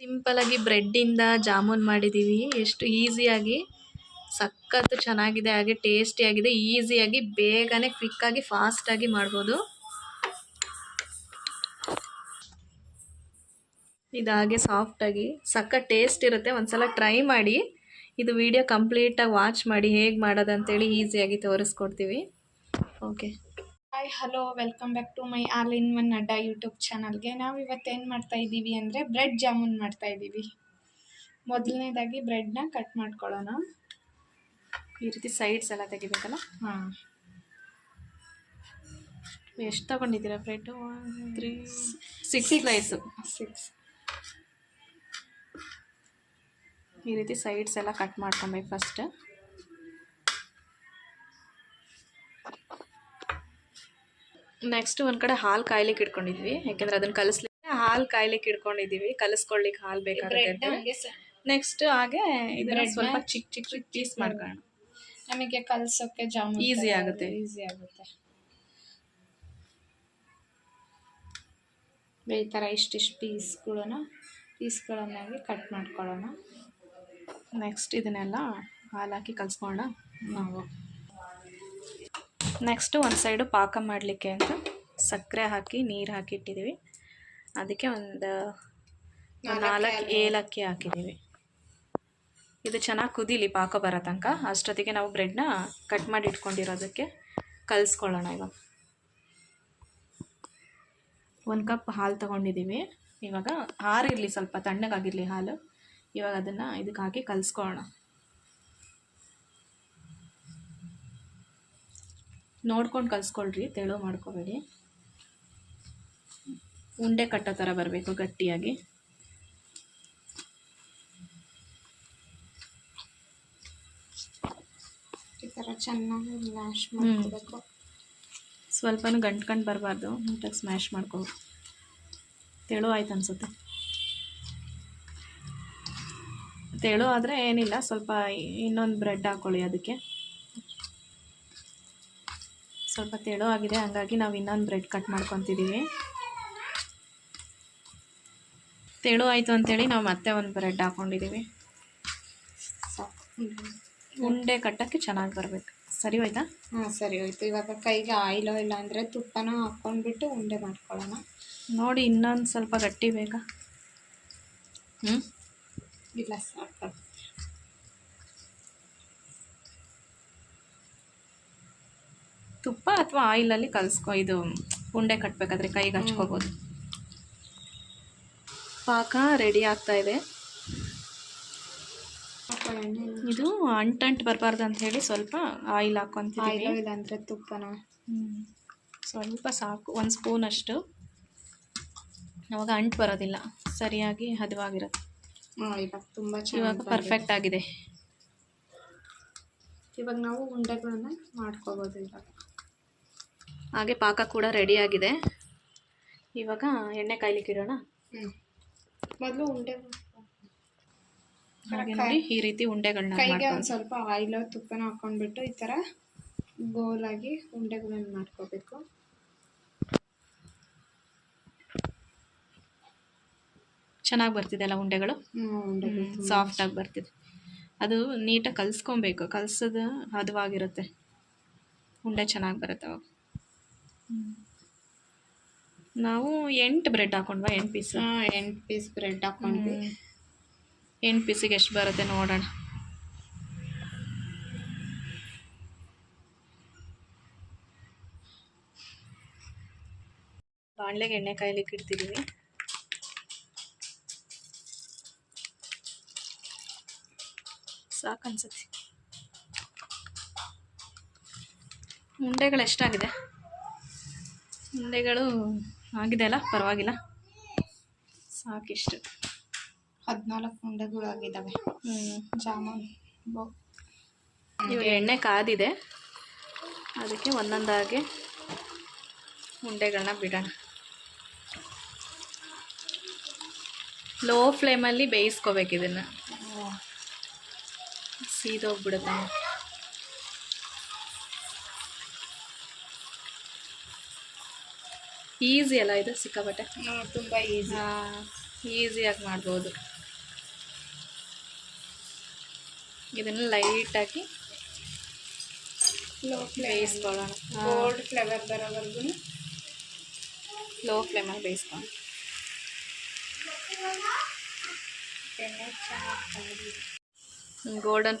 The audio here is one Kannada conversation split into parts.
ಸಿಂಪಲಾಗಿ ಬ್ರೆಡ್ಡಿಂದ ಜಾಮೂನ್ ಮಾಡಿದ್ದೀವಿ ಎಷ್ಟು ಈಸಿಯಾಗಿ ಸಖತ್ತು ಚೆನ್ನಾಗಿದೆ, ಹಾಗೆ ಟೇಸ್ಟಿಯಾಗಿದೆ ಈಸಿಯಾಗಿ ಬೇಗನೆ ಕ್ವಿಕ್ಕಾಗಿ ಫಾಸ್ಟಾಗಿ ಮಾಡ್ಬೋದು. ಇದಾಗೆ ಹಾಗೆ ಸಾಫ್ಟಾಗಿ ಸಖತ್ ಟೇಸ್ಟ್ ಇರುತ್ತೆ. ಒಂದ್ಸಲ ಟ್ರೈ ಮಾಡಿ, ಇದು ವಿಡಿಯೋ ಕಂಪ್ಲೀಟಾಗಿ ವಾಚ್ ಮಾಡಿ ಹೇಗೆ ಮಾಡೋದಂತೇಳಿ ಈಸಿಯಾಗಿ ತೋರಿಸ್ಕೊಡ್ತೀವಿ. Okay hi hello welcome back to my all in one Adda YouTube ಚಾನಲ್ಗೆ. ನಾವು ಇವತ್ತೇನು ಮಾಡ್ತಾ ಇದ್ದೀವಿ ಅಂದರೆ ಬ್ರೆಡ್ ಜಾಮೂನ್ ಮಾಡ್ತಾ ಇದ್ದೀವಿ ಮೊದಲನೇದಾಗಿ ಬ್ರೆಡ್ನ ಕಟ್ ಮಾಡ್ಕೊಳ್ಳೋಣ. ಈ ರೀತಿ ಸೈಡ್ಸ್ ಎಲ್ಲ ತೆಗಿಬೇಕಲ್ಲ? ಹಾಂ. ಎಷ್ಟು ತೊಗೊಂಡಿದ್ದೀರಾ bread three six slice six ಈ ರೀತಿ ಸೈಡ್ಸ್ ಎಲ್ಲ ಕಟ್ ಮಾಡ್ಕೊಂಬೇಕು ಫಸ್ಟ್ ನೆಕ್ಸ್ಟ್ ಒಂದ್ ಕಡೆ ಹಾಲು ಕಾಯ್ಲಿಕ್ಕೆ ಇಟ್ಕೊಂಡಿದ್ವಿ. ಯಾಕೆಂದ್ರೆ ಅದನ್ನ ಕಲಿಸ್ಲಿಕ್ಕೆ ಹಾಲು ಕಾಯ್ಲಿಕ್ಕೆ ಇಟ್ಕೊಂಡಿದೀವಿ ಕಲಿಸ್ಕೊಳ್ಲಿಕ್ಕೆ ಹಾಲು ಬೇಕಾಗುತ್ತೆ ನೆಕ್ಸ್ಟ್ ಹಾಗೆ ಇದನ್ನ ಸ್ವಲ್ಪ ಚಿಕ್ಕ ಚಿಕ್ಕ ಚಿಕ್ಕ ಪೀಸ್ ಮಾಡ್ಕೊಳ್ಳೋಣ. ನಮಗೆ ಕಲಸೋಕೆ ಜಾಮ್ ಈಸಿ ಆಗುತ್ತೆ. ಈಸಿ ಆಗುತ್ತೆ. ಈ ಥರ ಇಷ್ಟಿಷ್ಟು ಪೀಸ್ಗಳನ್ನ. ಪೀಸ್ಗಳನ್ನಾಗಿ ಕಟ್ ಮಾಡ್ಕೊಳ್ಳೋಣ. ನೆಕ್ಸ್ಟ್ ಇದನ್ನೆಲ್ಲ ಹಾಲು ಹಾಕಿ ಕಲಿಸ್ಕೊಳ್ಳೋಣ ನಾವು. ನೆಕ್ಸ್ಟು ಒಂದು ಸೈಡು ಪಾಕ ಮಾಡಲಿಕ್ಕೆ ಅಂತ ಸಕ್ಕರೆ ಹಾಕಿ ನೀರು ಹಾಕಿಟ್ಟಿದ್ದೀವಿ ಅದಕ್ಕೆ ಒಂದು ನಾಲ್ಕು ಏಲಕ್ಕಿ. ಹಾಕಿದ್ದೀವಿ ಇದು ಚೆನ್ನಾಗಿ ಕುದೀಲಿ ಪಾಕ ಬರೋ ತನಕ. ಅಷ್ಟೊತ್ತಿಗೆ ನಾವು ಬ್ರೆಡ್ನ ಕಟ್ ಮಾಡಿ ಇಟ್ಕೊಂಡಿರೋದಕ್ಕೆ ಕಲಿಸ್ಕೊಳ್ಳೋಣ ಇವಾಗ. ಒಂದು ಕಪ್ ಹಾಲು ತೊಗೊಂಡಿದ್ದೀವಿ ಇವಾಗ ಆರಿರಲಿ ಸ್ವಲ್ಪ ತಣ್ಣಗಾಗಿರಲಿ ಹಾಲು. ಇವಾಗ ಅದನ್ನು ಇದಕ್ಕೆ ಹಾಕಿ ಕಲಿಸ್ಕೊಳ್ಳೋಣ. ನೋಡ್ಕೊಂಡು ಕಲಿಸ್ಕೊಳ್ರಿ ತೆಳು ಮಾಡ್ಕೋಬೇಡಿ. ಉಂಡೆ ಕಟ್ಟೋ ಥರ ಬರಬೇಕು ಗಟ್ಟಿಯಾಗಿ. ಈ ಥರ ಚೆನ್ನಾಗಿ ಮ್ಯಾಶ್ ಮಾಡ್ಕೋಬೇಕು. ಸ್ವಲ್ಪನೂ ಗಂಟು ಗಂಟು ಬರಬಾರ್ದು ನೀಟಾಗಿ ಸ್ಮ್ಯಾಶ್ ಮಾಡ್ಕೋ ತೆಳು ಆಯ್ತು ಅನಿಸುತ್ತೆ. ತೆಳು ಆದರೆ ಏನಿಲ್ಲ ಸ್ವಲ್ಪ ಇನ್ನೊಂದು ಬ್ರೆಡ್ ಹಾಕ್ಕೊಳ್ಳಿ ಅದಕ್ಕೆ. ಸ್ವಲ್ಪ ತೆಳು ಆಗಿದೆ ಹಾಗಾಗಿ ನಾವು ಇನ್ನೊಂದು ಬ್ರೆಡ್ ಕಟ್ ಮಾಡ್ಕೊತಿದ್ದೀವಿ ತೆಳು ಆಯಿತು ಅಂತೇಳಿ ನಾವು ಮತ್ತೆ ಒಂದು ಬ್ರೆಡ್ ಹಾಕ್ಕೊಂಡಿದ್ದೀವಿ ಉಂಡೆ ಕಟ್ಟೋಕ್ಕೆ ಚೆನ್ನಾಗಿ ಬರಬೇಕು. ಸರಿ ಹೋಯ್ತಾ? ಹಾಂ ಸರಿ ಹೋಯ್ತು. ಇವಾಗ ಕೈಗೆ ಆಯಿಲೋ ಇಲ್ಲ ಅಂದರೆ ತುಪ್ಪನ ಹಾಕ್ಕೊಂಡ್ಬಿಟ್ಟು ಉಂಡೆ ಮಾಡ್ಕೊಳ್ಳೋಣ. ನೋಡಿ ಇನ್ನೊಂದು ಸ್ವಲ್ಪ ಗಟ್ಟಿ ಬೇಕಾ ಹ್ಞೂ ಇಲ್ಲ ಸಾಕು. ಅಥವಾ ಆಯಿಲಲ್ಲಿ ಕಲಿಸ್ಕೊ ಇದು ಉಂಡೆ ಕಟ್ಟಬೇಕಾದ್ರೆ ಕೈಗೆ ಹಚ್ಕೋಬೋದು. ಪಾಕ ರೆಡಿ ಆಗ್ತಾ ಇದೆ. ಎಣ್ಣೆ ಇದು ಅಂಟಂಟ್ ಬರಬಾರ್ದು ಅಂತ ಹೇಳಿ ಸ್ವಲ್ಪ ಆಯಿಲ್ ಹಾಕೊಂತ ಆಯಿಲ್ ಇಲ್ಲ ಅಂದರೆ ತುಪ್ಪನ. ಸ್ವಲ್ಪ ಸಾಕು ಒಂದು ಸ್ಪೂನ್ ಅಷ್ಟು. ಅವಾಗ ಅಂಟು ಬರೋದಿಲ್ಲ ಸರಿಯಾಗಿ ಹದವಾಗಿರುತ್ತೆ. ಇವಾಗ ತುಂಬ ಇವಾಗ ಪರ್ಫೆಕ್ಟ್ ಆಗಿದೆ. ಇವಾಗ ನಾವು ಉಂಡೆಗಳನ್ನ ಮಾಡ್ಕೋಬೋದು ಇವಾಗ. ಹಾಗೆ ಪಾಕ ಕೂಡ ರೆಡಿ ಆಗಿದೆ. ಇವಾಗ ಎಣ್ಣೆ ಕಾಯ್ಲಿಕ್ಕೆ ಇಡೋಣ? ಮೊದಲು ಉಂಡೆ ಹಾಗೆ ನೋಡಿ ಈ ರೀತಿ ಉಂಡೆಗಳನ್ನ ಕೈಗೆ ಒಂದು ಸ್ವಲ್ಪ ಆಯಿಲ್ ತುಪ್ಪನ ಹಾಕೊಂಡ್ಬಿಟ್ಟು ಈ ಥರ ಗೋಲಾಗಿ ಉಂಡೆಗಳನ್ನ ಮಾಡ್ಕೋಬೇಕು. ಚೆನ್ನಾಗಿ ಬರ್ತಿದೆ ಅಲ್ಲ ಉಂಡೆಗಳು? ಸಾಫ್ಟಾಗಿ ಬರ್ತಿದೆ. ಅದು ನೀಟಾಗಿ ಕಲಿಸ್ಕೊಬೇಕು. ಕಲ್ಸೋದು ಹದವಾಗಿರುತ್ತೆ. ಉಂಡೆ ಚೆನ್ನಾಗಿ ಬರುತ್ತೆ ಅವಾಗ. ನಾವು ಎಂಟು ಬ್ರೆಡ್ ಹಾಕೊಂಡ್ವಾ ಎಂಟು ಪೀಸ್ ಹಾಂ ಎಂಟು ಪೀಸ್ ಬ್ರೆಡ್ ಹಾಕೊಂಡ್ವಿ. ಎಂಟು ಪೀಸಿಗೆ ಎಷ್ಟು ಬರುತ್ತೆ ನೋಡೋಣ. ಬಾಣಲೆಗೆ ಎಣ್ಣೆ ಕಾಯ್ಲಿಕ್ಕೆ ಇಡ್ತಿದ್ದೀವಿ ಸಾಕು ಅನ್ಸುತ್ತೆ ಉಂಡೆಗಳು ಎಷ್ಟಾಗಿದೆ? ಉಂಡೆಗಳು ಆಗಿದೆ ಅಲ್ಲ? ಪರವಾಗಿಲ್ಲ. ಸಾಕಿಷ್ಟು. ಹದಿನಾಲ್ಕು ಉಂಡೆಗಳು ಆಗಿದ್ದಾವೆ. ಹ್ಞೂ ಜಾಮೂನ್. ಬೋ. ಇವಾಗ ಎಣ್ಣೆ ಕಾದಿದೆ. ಅದಕ್ಕೆ ಒಂದೊಂದಾಗಿ ಉಂಡೆಗಳನ್ನ ಬಿಡೋಣ. ಲೋ ಫ್ಲೇಮಲ್ಲಿ ಬೇಯಿಸ್ಕೋಬೇಕು ಇದನ್ನು. ಸೀದೋಗ್ಬಿಡುತ್ತೆ. ಈಸಿ ಅಲ್ಲ ಇದು? ಸಿಕ್ಕಾಪಟ್ಟೆ? ತುಂಬ ಈಸಿ ಈಸಿಯಾಗಿ ಮಾಡ್ಬೋದು. ಇದನ್ನು ಲೈಟಾಗಿ ಲೋ ಬೇಯಿಸ್ಕೊಳ್ಳೋಣ. ಗೋಲ್ಡ್ ಫ್ಲೇವರ್ ಬರೋವರೆಗೂ ಲೋ ಫ್ಲೇಮಲ್ಲಿ ಬೇಯಿಸ್ಕೊಳ್ಳೋಣ. ಎಣ್ಣೆ ಚೆನ್ನಾಗಿ ಗೋಲ್ಡನ್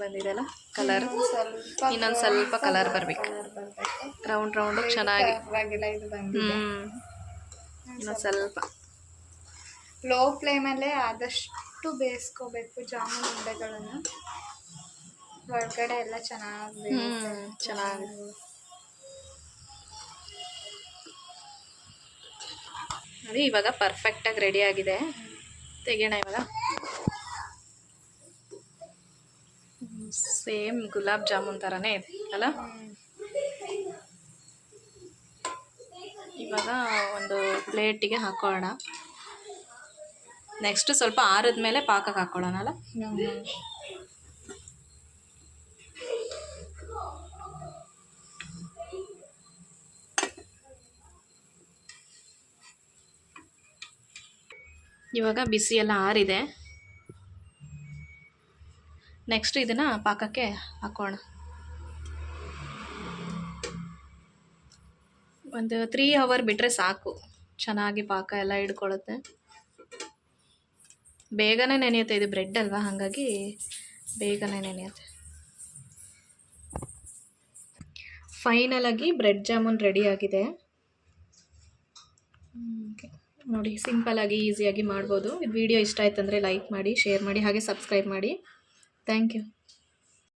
ಬಂದಿದೆಲ್ಲ ಕಲರ್. ಇನ್ನೊಂದು ಸ್ವಲ್ಪ ಕಲರ್ ಬರಬೇಕು. ರೌಂಡ್ ರೌಂಡ್ ಚೆನ್ನಾಗಿ. ಆಗಿಲ್ಲ ಇದು ಬಂದಿದೆ. ಹ್ಞೂ ಇನ್ನೊಂದು ಸ್ವಲ್ಪ. ಲೋ ಫ್ಲೇಮಲ್ಲೇ ಆದಷ್ಟು ಬೇಯಿಸ್ಕೋಬೇಕು ಜಾಮೂನ್ ಉಂಡೆಗಳನ್ನು. ಒಳಗಡೆ ಎಲ್ಲ ಚೆನ್ನಾಗಿ ಚೆನ್ನಾಗಿ. ನೋಡಿ ಇವಾಗ ಪರ್ಫೆಕ್ಟಾಗಿ ರೆಡಿ ಆಗಿದೆ. ತೆಗೆಯೋಣ ಇವಾಗ. ಸೇಮ್ ಗುಲಾಬ್ ಜಾಮೂನ್ ಥರನೇ ಇದೆ, ಅಲ್ಲ? ಇವಾಗ ಒಂದು ಪ್ಲೇಟಿಗೆ ಹಾಕೋಣ. ನೆಕ್ಸ್ಟ್ ಸ್ವಲ್ಪ ಆರದ ಮೇಲೆ ಪಾಕಕ್ಕೆ ಹಾಕೊಳ್ಳೋಣ, ಅಲ್ಲ? ಇವಾಗ ಬಿಸಿ ಎಲ್ಲ ಆರಿದೆ. ನೆಕ್ಸ್ಟ್ ಇದನ್ನು ಪಾಕಕ್ಕೆ ಹಾಕೋಣ. ಒಂದು ತ್ರೀ ಅವರ್ ಬಿಟ್ಟರೆ ಸಾಕು. ಚೆನ್ನಾಗಿ ಪಾಕ ಎಲ್ಲ ಹಿಡ್ಕೊಳ್ಳುತ್ತೆ ಬೇಗನೆ ನೆನೆಯುತ್ತೆ. ಇದು ಬ್ರೆಡ್ ಅಲ್ವಾ? ಹಾಗಾಗಿ ಬೇಗನೆ ನೆನೆಯುತ್ತೆ. ಫೈನಲ್ ಆಗಿ ಬ್ರೆಡ್ ಜಾಮೂನ್ ರೆಡಿ ಆಗಿದೆ. ನೋಡಿ ಸಿಂಪಲ್ಲಾಗಿ ಈಸಿಯಾಗಿ ಮಾಡ್ಬೋದು. ಇದು ವಿಡಿಯೋ ಇಷ್ಟ ಆಯ್ತಂದರೆ ಲೈಕ್ ಮಾಡಿ ಶೇರ್ ಮಾಡಿ, ಹಾಗೆ ಸಬ್ಸ್ಕ್ರೈಬ್ ಮಾಡಿ. Thank you.